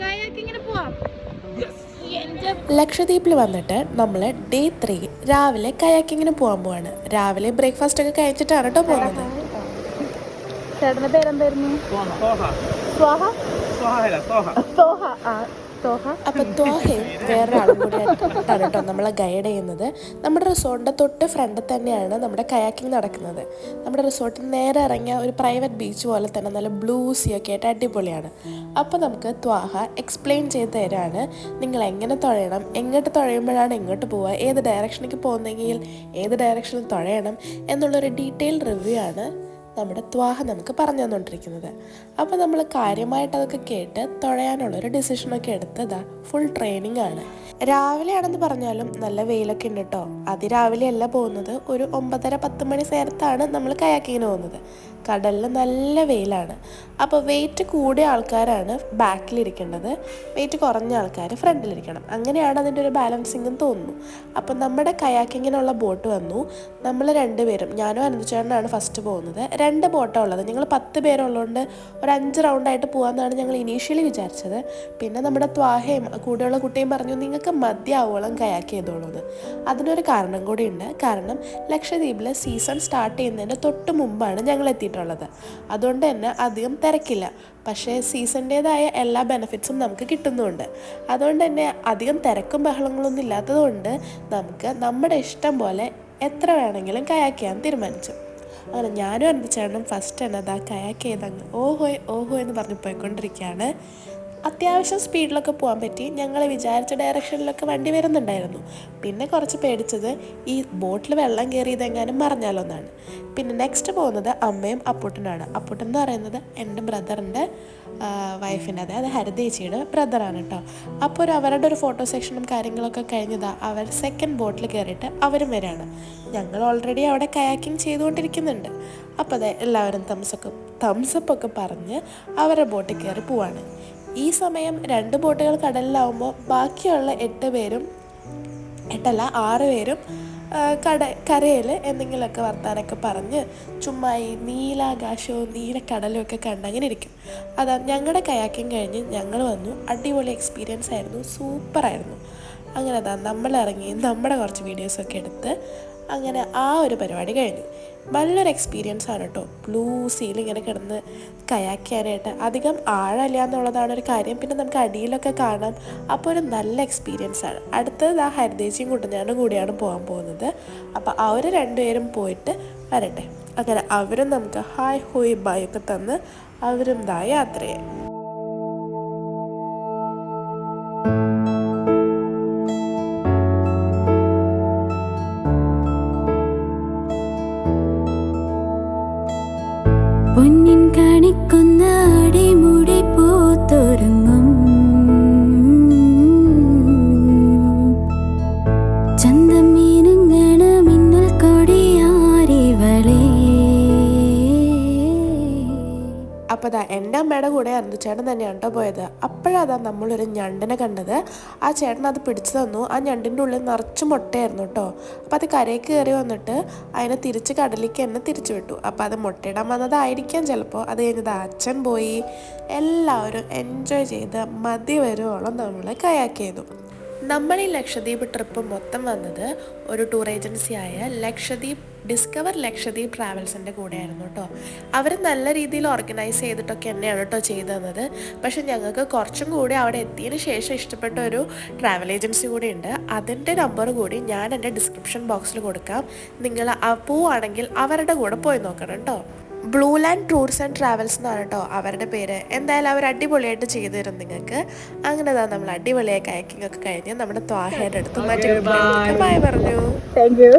കയാക്കിങ്ങിന് പോവാം? എന്റെ ലക്ഷദ്വീപിൽ വന്നിട്ട് നമ്മൾ ഡേ ത്രീ രാവിലെ കയാക്കിങ്ങിന് പോകാൻ പോവാണ്. രാവിലെ ബ്രേക്ക്ഫാസ്റ്റ് ഒക്കെ കഴിച്ചിട്ടാണ് കേട്ടോ പോകുന്നത്. ചേട്ടന്റെ പേരെന്തായിരുന്നു? അപ്പൊ ത്വാഹയും വേറൊരാളും കൂടി ആയിട്ടാണ് കേട്ടോ നമ്മളെ ഗൈഡ് ചെയ്യുന്നത്. നമ്മുടെ റിസോർട്ടിന്റെ തൊട്ട് ഫ്രണ്ടിൽ തന്നെയാണ് നമ്മുടെ കയാക്കിംഗ് നടക്കുന്നത്. നമ്മുടെ റിസോർട്ടിൽ നേരെ ഇറങ്ങിയ ഒരു പ്രൈവറ്റ് ബീച്ച് പോലെ തന്നെ നല്ല ബ്ലൂ സീ ഒക്കെ ആയിട്ട് അടിപൊളിയാണ്. അപ്പോൾ നമുക്ക് ത്വാഹ എക്സ്പ്ലെയിൻ ചെയ്ത് തരാണ്. നിങ്ങൾ എങ്ങനെ തുഴയണം? എങ്ങോട്ട് തുഴയുമ്പോഴാണ് എങ്ങോട്ട് പോവുക? ഏത് ഡയറക്ഷനിലേക്ക് പോകുന്നെങ്കിൽ ഏത് ഡയറക്ഷനിൽ തുഴയണം? എന്നുള്ളൊരു ഡീറ്റെയിൽ റിവ്യൂ ആണ്. നമ്മുടെ ത്വാഹ നമുക്ക് പറഞ്ഞു തന്നുകൊണ്ടിരിക്കുന്നത് അപ്പോൾ നമ്മൾ കാര്യമായിട്ട് അതൊക്കെ കേട്ട് തുഴയാനുള്ളൊരു ഡിസിഷനൊക്കെ എടുത്തതാ ഫുൾ ട്രെയിനിങ് ആണ്. രാവിലെ ആണെന്ന് പറഞ്ഞാലും നല്ല വെയിലൊക്കെ ഉണ്ട് കേട്ടോ അതിരാവിലെ അല്ല പോകുന്നത്. ഒരു ഒമ്പതര പത്ത് മണി നേരത്താണ് നമ്മൾ കയാക്കിങ്ങിന് പോകുന്നത്. കടലിൽ നല്ല വെയിലാണ്. അപ്പോൾ വെയിറ്റ് കൂടിയ ആൾക്കാരാണ് ബാക്കിലിരിക്കേണ്ടത് വെയിറ്റ് കുറഞ്ഞ ആൾക്കാർ ഫ്രണ്ടിലിരിക്കണം. അങ്ങനെയാണ് അതിന്റെ ഒരു ബാലൻസിങ്ങും തോന്നുന്നു. അപ്പോൾ നമ്മുടെ കയാക്കിങ്ങിനുള്ള ബോട്ട് വന്നു. നമ്മൾ രണ്ടുപേരും ഞാനും അനന്തചേട്ടനാണ് ഫസ്റ്റ് പോകുന്നത്. രണ്ട് ബോട്ടാണ് ഉള്ളത്. ഞങ്ങൾ പത്ത് പേരുള്ളതുകൊണ്ട് ഒരു അഞ്ച് റൗണ്ടായിട്ട് പോകാമെന്നാണ് ഞങ്ങൾ ഇനീഷ്യലി വിചാരിച്ചത്. പിന്നെ നമ്മുടെ ത്വാഹയും കൂടെയുള്ള കുട്ടിയും പറഞ്ഞു നിങ്ങൾക്ക് മതിയാവോളം കയാക്ക് ചെയ്തോളൂ എന്ന് അതിനൊരു കാരണം കൂടിയുണ്ട്. കാരണം ലക്ഷദ്വീപിൽ സീസൺ സ്റ്റാർട്ട് ചെയ്യുന്നതിന്റെ തൊട്ട് മുമ്പാണ് ഞങ്ങൾ എത്തിയിട്ടുള്ളത്. അതുകൊണ്ട് തന്നെ അധികം തിരക്കില്ല. പക്ഷേ സീസണിന്റേതായ എല്ലാ ബെനിഫിറ്റ്സും നമുക്ക് കിട്ടുന്നുമുണ്ട് അതുകൊണ്ട് തന്നെ അധികം തിരക്കും ബഹളങ്ങളൊന്നും ഇല്ലാത്തതുകൊണ്ട് നമുക്ക് നമ്മുടെ ഇഷ്ടം പോലെ എത്ര വേണമെങ്കിലും കയാക്ക് ചെയ്യാൻ തീരുമാനിച്ചു. അങ്ങനെ ഞാനും എന്റെ ചേട്ടനും ഫസ്റ്റ് തന്നെ അതാ കയാക്ക് ചെയ്തങ്ങ് ഓഹോ ഓഹോ എന്ന് പറഞ്ഞ് പോയിക്കൊണ്ടിരിക്കുകയാണ്. അത്യാവശ്യം സ്പീഡിലൊക്കെ പോകാൻ പറ്റി. ഞങ്ങൾ വിചാരിച്ച ഡയറക്ഷനിലൊക്കെ വണ്ടി വരുന്നുണ്ടായിരുന്നു. പിന്നെ കുറച്ച് പേടിച്ചത് ഈ ബോട്ടിൽ വെള്ളം കയറിയതെങ്ങാനും മറിഞ്ഞാലോ എന്നാണ്. പിന്നെ നെക്സ്റ്റ് പോകുന്നത് അമ്മയും അപ്പൂട്ടനാണ് അപ്പൂട്ടൻ എന്ന് പറയുന്നത് എന്റെ ബ്രദറിന്റെ വൈഫിന്റെ അതായത് ഹരിതേച്ചിയുടെ ബ്രദറാണ് കേട്ടോ. അപ്പോൾ ഒരു അവരുടെ ഒരു ഫോട്ടോ സെക്ഷനും കാര്യങ്ങളൊക്കെ കഴിഞ്ഞതാ അവർ സെക്കൻഡ് ബോട്ടിൽ കയറിയിട്ട് അവരും വരികയാണ് ഞങ്ങൾ ഓൾറെഡി അവിടെ കയാക്കിംഗ് ചെയ്തുകൊണ്ടിരിക്കുന്നുണ്ട്. അപ്പോൾ അതെ എല്ലാവരും തംസൊക്കെ തംസപ്പ് ഒക്കെ പറഞ്ഞ് അവരുടെ ബോട്ടിൽ കയറി പോവാണ്. ഈ സമയം രണ്ട് ബോട്ടുകൾ കടലിലാവുമ്പോൾ ബാക്കിയുള്ള എട്ട് പേരും എട്ടല്ല ആറ് പേരും കട കരയിൽ എന്തെങ്കിലുമൊക്കെ വർത്താനൊക്കെ പറഞ്ഞ് ചുമ്മാ ഈ നീലാകാശവും നീലക്കടലും ഒക്കെ കണ്ട് അങ്ങനെ ഇരിക്കും. അതാ ഞങ്ങളുടെ കയാക്കിങ് കഴിഞ്ഞ് ഞങ്ങൾ വന്നു. അടിപൊളി എക്സ്പീരിയൻസ് ആയിരുന്നു. സൂപ്പറായിരുന്നു. അങ്ങനെ അതാ നമ്മൾ ഇറങ്ങി. നമ്മുടെ കുറച്ച് വീഡിയോസൊക്കെ എടുത്ത് അങ്ങനെ ആ ഒരു പരിപാടി കഴിഞ്ഞു. നല്ലൊരു എക്സ്പീരിയൻസ് ആണ് കേട്ടോ ബ്ലൂ സീൽ ഇങ്ങനെ കിടന്ന് കയാക്കാനായിട്ട് അധികം ആഴമില്ല എന്നുള്ളതാണ് ഒരു കാര്യം. പിന്നെ നമുക്ക് അടിയിലൊക്കെ കാണാം. അപ്പോൾ ഒരു നല്ല എക്സ്പീരിയൻസ് ആണ്. അടുത്തത് ആ ഹരിതേച്ചിയും കുട്ടഞ്ഞാനും കൂടിയാണ് പോകാൻ പോകുന്നത്. അപ്പോൾ അവർ രണ്ടുപേരും പോയിട്ട് വരട്ടെ. അങ്ങനെ അവരും നമുക്ക് ഹായ് ഹോയ് ബൈ ഒക്കെ തന്ന് അവരും ദാ യാത്രയായി. പൊന്നിൻ കണിക്കൊന്ന അപ്പോൾ അതാ എന്റെ അമ്മയുടെ കൂടെ അനന്തു ചേട്ടൻ തന്നെയാണ് കേട്ടോ പോയത്. അപ്പോഴതാ നമ്മളൊരു ഞണ്ടിനെ കണ്ടത്. ആ ചേട്ടൻ അത് പിടിച്ചു തന്നു. ആ ഞണ്ടിന്റെ ഉള്ളിൽ നിറച്ച് മുട്ടയായിരുന്നു കേട്ടോ അപ്പോൾ അത് കരയ്ക്ക് കയറി വന്നിട്ട് അതിനെ തിരിച്ച് കടലിലേക്ക് തന്നെ തിരിച്ചു വിട്ടു. അപ്പോൾ അത് മുട്ടയിടാൻ വന്നതായിരിക്കാം ചിലപ്പോൾ അത് കഴിഞ്ഞത് അച്ഛൻ പോയി. എല്ലാവരും എൻജോയ് ചെയ്ത് മതി വരുവോളം നമ്മൾ കയാക്ക് ചെയ്തു. നമ്മൾ ഈ ലക്ഷദ്വീപ് ട്രിപ്പ് മൊത്തം വന്നത് ഒരു ടൂർ ഏജൻസിയായ ലക്ഷദ്വീപ് ഡിസ്കവർ ലക്ഷദ്വീപ് ട്രാവൽസിന്റെ കൂടെയായിരുന്നു കേട്ടോ അവർ നല്ല രീതിയിൽ ഓർഗനൈസ് ചെയ്തിട്ടൊക്കെ തന്നെയാണ് കേട്ടോ ചെയ്തു തന്നത്. പക്ഷെ ഞങ്ങൾക്ക് കുറച്ചും കൂടി അവിടെ എത്തിയതിന് ശേഷം ഇഷ്ടപ്പെട്ട ഒരു ട്രാവൽ ഏജൻസി കൂടി ഉണ്ട്. അതിന്റെ നമ്പർ കൂടി ഞാൻ എന്റെ ഡിസ്ക്രിപ്ഷൻ ബോക്സിൽ കൊടുക്കാം. നിങ്ങൾ പോവുകയാണെങ്കിൽ അവരുടെ കൂടെ പോയി നോക്കണം കേട്ടോ blue land tours and travels എന്നാണ് കേട്ടോ അവരുടെ പേര്. എന്തായാലും അവർ അടിപൊളിയായിട്ട് ചെയ്തു തരും നിങ്ങൾക്ക്. അങ്ങനെ തന്നെ നമ്മൾ അടിപൊളിയായി കയക്കിംഗ് ഒക്കെ കഴിഞ്ഞ് നമ്മുടെ ത്വാഹയുടെ അടുത്ത് മറ്റേ ബൈ പറഞ്ഞു. Thank you